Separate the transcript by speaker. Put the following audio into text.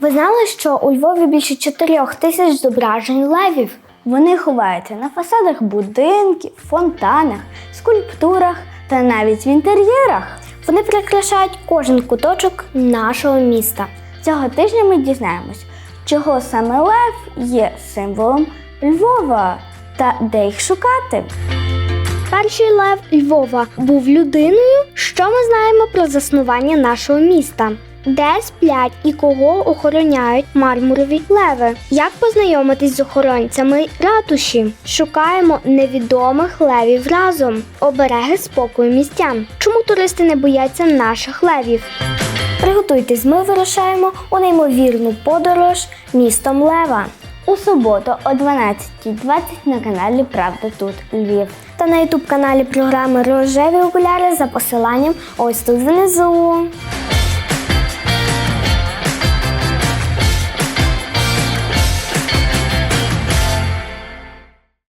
Speaker 1: Ви знали, що у Львові більше 4 тисяч зображень левів?
Speaker 2: Вони ховаються на фасадах будинків, фонтанах, скульптурах та навіть в інтер'єрах.
Speaker 1: Вони прикрашають кожен куточок нашого міста.
Speaker 2: Цього тижня ми дізнаємось, чого саме лев є символом Львова та де їх шукати.
Speaker 1: Перший лев Львова був людиною. Що ми знаємо про заснування нашого міста? Де сплять і кого охороняють мармурові леви? Як познайомитись з охоронцями ратуші? Шукаємо невідомих левів разом. Обереги спокою містян. Чому туристи не бояться наших левів? Приготуйтесь, ми вирушаємо у неймовірну подорож містом Лева.
Speaker 2: У суботу о 12.20 на каналі Правда тут Львів.
Speaker 1: Та на ютуб каналі програми Рожеві окуляри за посиланням ось тут внизу.